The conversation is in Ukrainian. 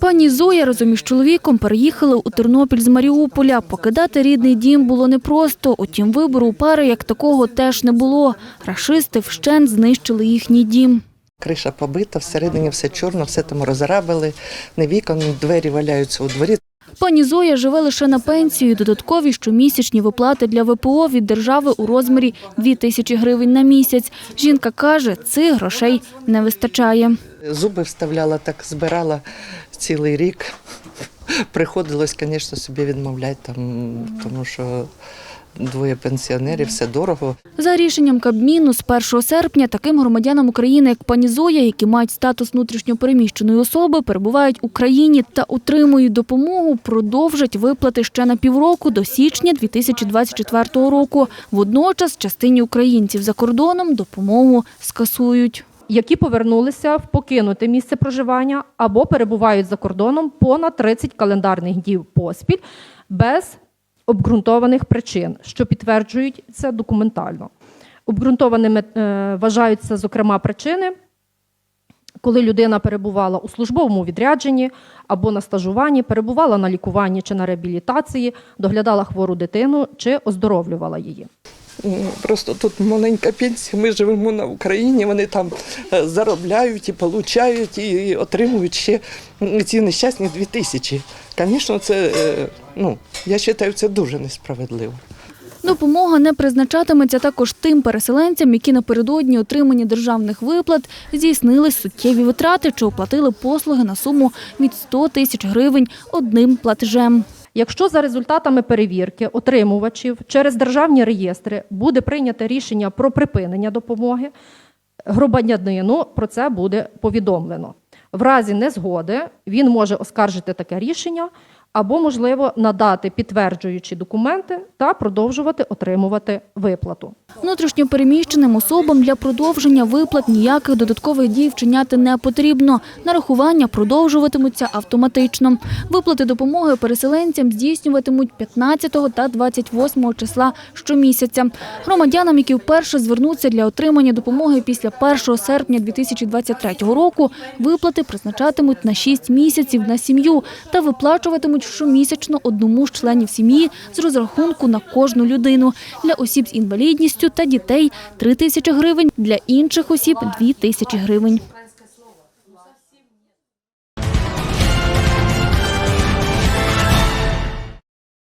Пані Зоя разом із чоловіком переїхали у Тернопіль з Маріуполя. Покидати рідний дім було непросто. Утім, вибору у пари як такого теж не було. Рашисти вщент знищили їхній дім. Криша побита, всередині все чорно, все там розрабили, не вікон, двері валяються у дворі. Пані Зоя живе лише на пенсію. Додаткові щомісячні виплати для ВПО від держави у розмірі 2 тисячі гривень на місяць. Жінка каже, цих грошей не вистачає. Зуби вставляла, так збирала цілий рік. Приходилось, звісно, собі відмовляти, тому що двоє пенсіонерів, все дорого. За рішенням Кабміну з 1 серпня таким громадянам України, як пані Зоя, які мають статус внутрішньопереміщеної особи, перебувають в Україні та отримують допомогу, продовжать виплати ще на півроку до січня 2024 року. Водночас частині українців за кордоном допомогу скасують. які повернулися в покинуте місце проживання або перебувають за кордоном понад 30 календарних днів поспіль без обґрунтованих причин, що підтверджують це документально. Обґрунтованими е, вважаються, зокрема, причини, коли людина перебувала у службовому відрядженні або на стажуванні, перебувала на лікуванні чи на реабілітації, доглядала хвору дитину чи оздоровлювала її. Просто тут маленька пенсія, ми живемо на Україні, вони там е, заробляють і получають, і отримують ще ці нещасні дві тисячі. Звісно, це, е, ну, я вважаю, це дуже несправедливо. Допомога не призначатиметься також тим переселенцям, які напередодні отримання державних виплат здійснили суттєві витрати чи оплатили послуги на суму від 100 тисяч гривень одним платежем. Якщо за результатами перевірки отримувачів через державні реєстри буде прийнято рішення про припинення допомоги, громадянину про це буде повідомлено. В разі незгоди він може оскаржити таке рішення або, можливо, надати підтверджуючі документи та продовжувати отримувати виплату. Внутрішньопереміщеним особам для продовження виплат ніяких додаткових дій вчиняти не потрібно. Нарахування продовжуватимуться автоматично. Виплати допомоги переселенцям здійснюватимуть 15 та 28 числа щомісяця. Громадянам, які вперше звернуться для отримання допомоги після 1 серпня 2023 року, виплати призначатимуть на 6 місяців на сім'ю та виплачуватимуть щомісячно одному з членів сім'ї з розрахунку на кожну людину. Для осіб з інвалідністю та дітей – 3 тисячі гривень, для інших осіб – 2 тисячі гривень.